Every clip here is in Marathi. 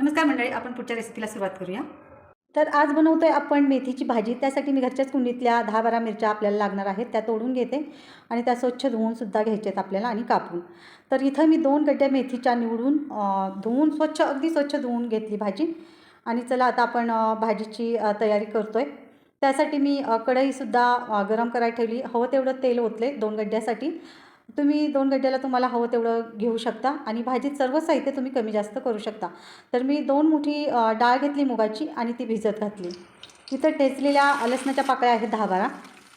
नमस्कार मंडळी आपण पुढच्या रेसिपीला सुरुवात करूया. तर आज बनवतो आहे आपण मेथीची भाजी. त्यासाठी मी घरच्याच कुंडीतल्या दहा बारा मिरच्या आपल्याला लागणार आहेत. त्या तोडून घेते आणि त्या स्वच्छ धुवूनसुद्धा घ्यायच्या आहेत आपल्याला आणि कापून. तर इथं मी दोन गड्ड्या मेथीच्या निवडून धुवून स्वच्छ अगदी स्वच्छ धुवून घेतली भाजी. आणि चला आता आपण भाजीची तयारी करतो आहे त्यासाठी मी कढईसुद्धा गरम करायला ठेवली. हवं तेवढं तेल ओतले दोन गड्ड्यासाठी. तुम्ही दोन गड्ड्याला तुम्हाला हवं तेवढं घेऊ शकता आणि भाजीत सर्व साहित्य तुम्ही कमी जास्त करू शकता. तर मी दोन मुठी डाळ घेतली मुगाची आणि ती भिजत घातली. इथं ठेचलेल्या लसणाच्या पाकळ्या आहेत दहा बारा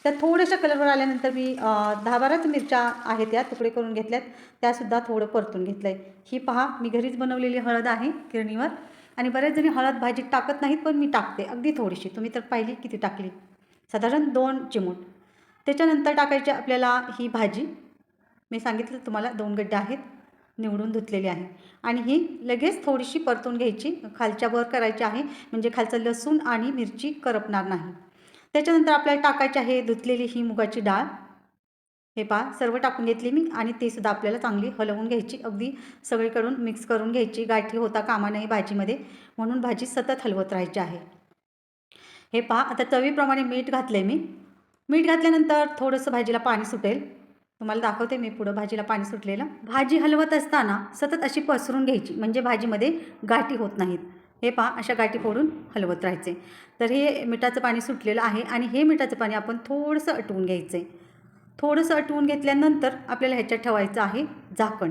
त्या थोड्याशा कलरवर आल्यानंतर मी दहा बाराच मिरच्या आहेत त्या तुकडे करून घेतल्यात. त्यासुद्धा थोडं परतून घेतलं आहे ही पहा मी घरीच बनवलेली हळद आहे किरणीवर. आणि बऱ्याच जणी हळद भाजीत टाकत नाहीत पण मी टाकते. अगदी थोडीशी. तुम्ही तर पाहिली किती टाकली. साधारण दोन चिमूट. त्याच्यानंतर टाकायची आपल्याला ही भाजी. मी सांगितलं तुम्हाला दोन गड्डे आहेत निवडून धुतलेली आहे आणि ही लगेच थोडीशी परतून घ्यायची खालच्या वर करायची आहे म्हणजे खालचं लसूण आणि मिरची करपणार नाही. त्याच्यानंतर आपल्याला टाकायची आहे धुतलेली ही मुगाची डाळ. हे पहा सर्व टाकून घेतली मी आणि ती सुद्धा आपल्याला चांगली हलवून घ्यायची. अगदी सगळीकडून मिक्स करून घ्यायची. गाठी होता कामा नाही भाजीमध्ये म्हणून भाजी सतत हलवत राहायची आहे. हे पहा आता चवीप्रमाणे मीठ घातलं आहे मी. मीठ घातल्यानंतर थोडंसं भाजीला पाणी सुटेल. तुम्हाला दाखवते मी पुढं भाजीला पाणी सुटलेलं. भाजी हलवत असताना सतत अशी पसरून घ्यायची म्हणजे भाजीमध्ये गाठी होत नाहीत. हे पहा अशा गाठी फोडून हलवत राहायचे. तर हे मिठाचं पाणी सुटलेलं आहे आणि हे मिठाचं पाणी आपण थोडंसं अटवून घ्यायचं आहे थोडंसं अटवून घेतल्यानंतर आपल्याला ह्याच्यात ठेवायचं आहे झाकण.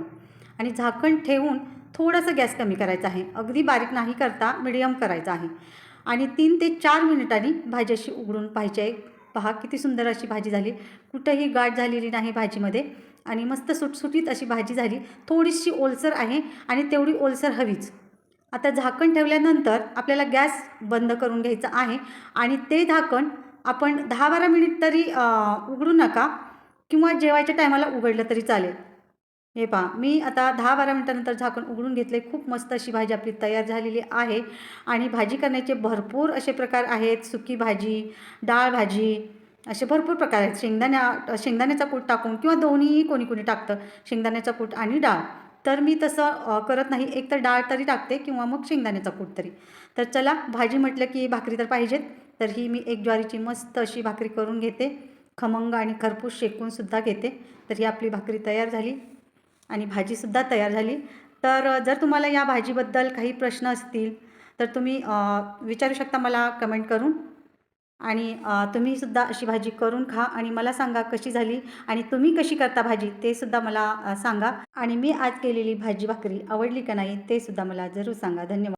आणि झाकण ठेवून थोडंसं गॅस कमी करायचा आहे. अगदी बारीक नाही करता मिडियम करायचा आहे. आणि तीन ते चार मिनिटांनी भाजी अशी उघडून पाहिजे आहे. पहा किती सुंदर अशी भाजी झाली. कुठंही गाठ झालेली नाही भाजीमध्ये आणि मस्त सुटसुटीत अशी भाजी झाली. थोडीशी ओलसर आहे आणि तेवढी ओलसर हवीच. आता झाकण ठेवल्यानंतर आपल्याला गॅस बंद करून घ्यायचं आहे आणि ते झाकण आपण दहा बारा मिनिट तरी उघडू नका किंवा जेवायच्या टायमाला उघडलं तरी चालेल. हे पहा मी आता दहा बारा मिनटानंतर झाकण उघडून घेतले खूप मस्त अशी भाजी आपली तयार झालेली आहे. आणि भाजी करण्याचे भरपूर असे प्रकार आहेत. सुकी भाजी डाळ भाजी असे भरपूर प्रकार आहेत. शेंगदाण्या शेंगदाण्याचा कूट टाकून किंवा दोन्हीही कोणी कोणी टाकतं. शेंगदाण्याचा कूट आणि डाळ. तर मी तसं करत नाही. एक तर डाळ तरी टाकते किंवा मग शेंगदाण्याचा कूट तरी. तर चला भाजी म्हटलं की भाकरी तर पाहिजेत तर ही मी एक ज्वारीची मस्त अशी भाकरी करून घेते. खमंग आणि खरपूस शेकूनसुद्धा घेते. तर ही आपली भाकरी तयार झाली. आणि भाजीसुद्धा तयार झाली. तर जर तुम्हाला या भाजीबद्दल काही प्रश्न असतील तर तुम्ही विचारू शकता मला कमेंट करून. आणि तुम्हीसुद्धा अशी भाजी करून खा आणि मला सांगा कशी झाली आणि तुम्ही कशी करता भाजी ते सुद्धा मला सांगा. आणि मी आज केलेली भाजी भाकरी आवडली का नाही ते सुद्धा मला जरूर सांगा. धन्यवाद.